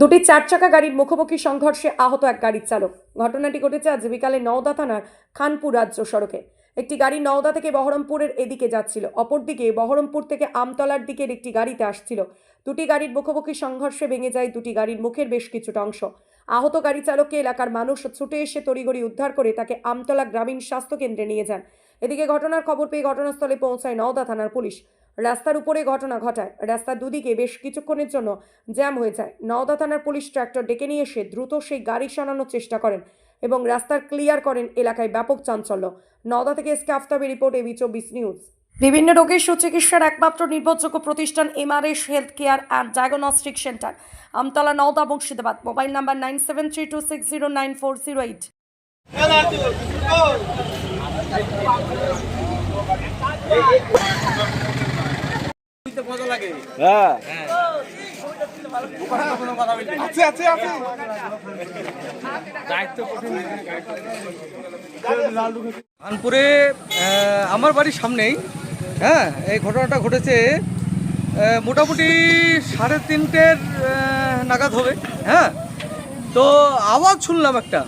দুটি চার চাকা গাড়ির মুখোমুখি সংঘর্ষে আহত এক গাড়ির চালক। ঘটনাটি ঘটেছে আজ বিকালে নওদা থানার খানপুর রাজ্য সড়কে। একটি গাড়ি নওদা থেকে বহরমপুরের এদিকে যাচ্ছিল। অপরদিকে বহরমপুর থেকে আমতলার দিকের একটি গাড়িতে আসছিল। দুটি গাড়ির মুখোমুখি সংঘর্ষে ভেঙে যায় দুটি গাড়ির মুখের বেশ কিছুটা অংশ। আহত গাড়ি চালককে এলাকার মানুষ ছুটে এসে তড়িগড়ি উদ্ধার করে তাকে আমতলা গ্রামীণ স্বাস্থ্য কেন্দ্রে নিয়ে যান। এদিকে ঘটনার খবর পেয়ে ঘটনাস্থলে পৌঁছায় নওদা থানার পুলিশ। রাস্তার উপরে ঘটনা ঘটায়। রাস্তার দুদিকে বেশ কিছুক্ষণের জন্য জ্যাম হয়ে যায়। নওদা থানার পুলিশ ট্র্যাক্টর ডেকে নিয়ে এসে দ্রুত সেই গাড়ি সরানোর চেষ্টা করেন এবং রাস্তার ক্লিয়ার করেন এলাকায় ব্যাপক চাঞ্চল্য। নওদা থেকে এসকে আফতাবের রিপোর্ট, এবি চব্বিশ নিউজ। বিভিন্ন রোগের সুচিকিৎসার একমাত্র নির্ভরযোগ্য প্রতিষ্ঠান MRS health care and diagnostic centre. Amtala, Nawda, Murshidabad. Mobile number nine seven three two six zero nine four zero eight. হ্যাঁ। আছে আছে আছে। কানপুরে আমার বাড়ির সামনেই হ্যাঁ এই ঘটনাটা ঘটেছে মোটামুটি সাড়ে তিনটের নাগাদ হবে হ্যাঁ। তো আওয়াজ শুনলাম একটা।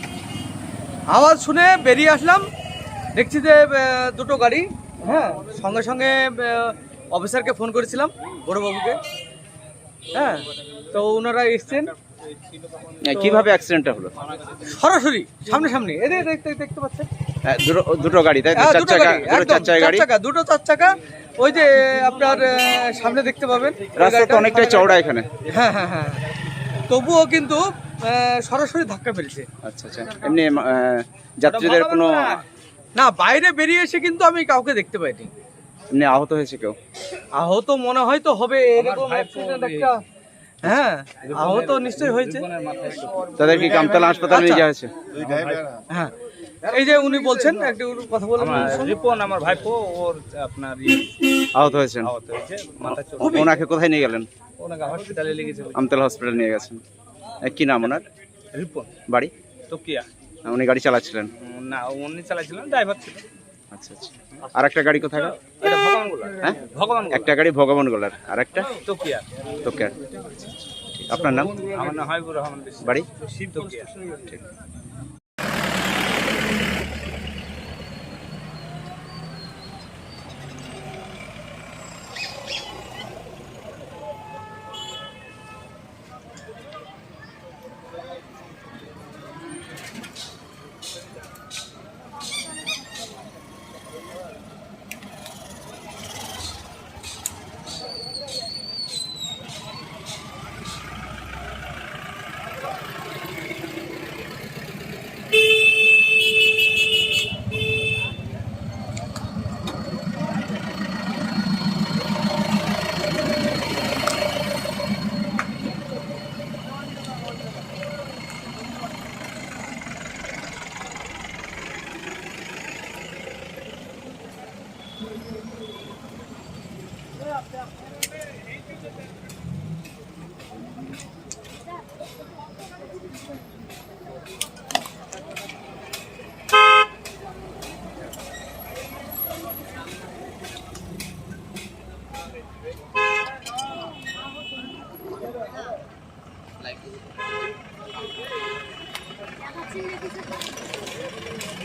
আওয়াজ শুনে বেরিয়ে আসলাম দেখছি যে দুটো গাড়ি হ্যাঁ সঙ্গে সঙ্গে অফিসারকে ফোন করেছিলাম বড়োবাবুকে। হ্যাঁ তো ওনারা এসছেন। কীভাবে অ্যাক্সিডেন্টটা হলো? সরাসরি সামনে সামনে এদের দেখতে দেখতে পাচ্ছেন? হ্যাঁ, দুটো গাড়ি তাই হ্যাঁ, চার চাকা দুটো চার চাকা গাড়ি। চাকা, দুটো চার চাকা। ওই যে আপনার সামনে দেখতে পাবেন। ওই রাস্তা তো গাড়িটা অনেকটাই চওড়া এখানে। হ্যাঁ হ্যাঁ হ্যাঁ। তবুও কিন্তু সরাসরি ধাক্কা ফেলছে। আচ্ছা আচ্ছা। এমনি যাত্রীদের কোনো না বাইরে বেরিয়ে এসে কিন্তু আমি কাউকে দেখতে পাইনি। এমনি আহত হয়েছে কেউ? আহত মনে হয় তো হবে এরকম accident একটা। হ্যাঁ আহত নিশ্চয়ই হয়েছে। তাদের কি কামতলা হাসপাতালে নিয়ে আচ্ছা। যাওয়া হয়েছে? হ্যাঁ। এই যে উনি বলছেন একটু কথা বলেন। রিপন আমার ভাইপো ওর আপনার আহত হয়েছেন? আহত হয়েছে মাথা ওনাকে কোথায় নিয়ে গেলেন? ওনাকে হসপিটালে লেগেছে আমতলা হসপিটালে নিয়ে গেছেন। কি নাম ওনার? রিপন। বাড়ি? তোকিয়া। উনি গাড়ি চালাচ্ছিলেন? না উনি চালাচ্ছিলেন ড্রাইভার ছিল। আচ্ছা আচ্ছা। আর একটা গাড়ি কোথায় হ্যাঁ? একটা গাড়ি ভগবান গোলার। আর একটা তোকিয়া। তোকে আপনার নাম? আমার নাম হাবিবুর রহমান বিশ্বাস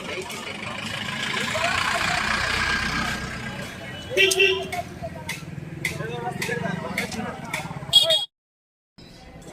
বাড়ি তোকিয়া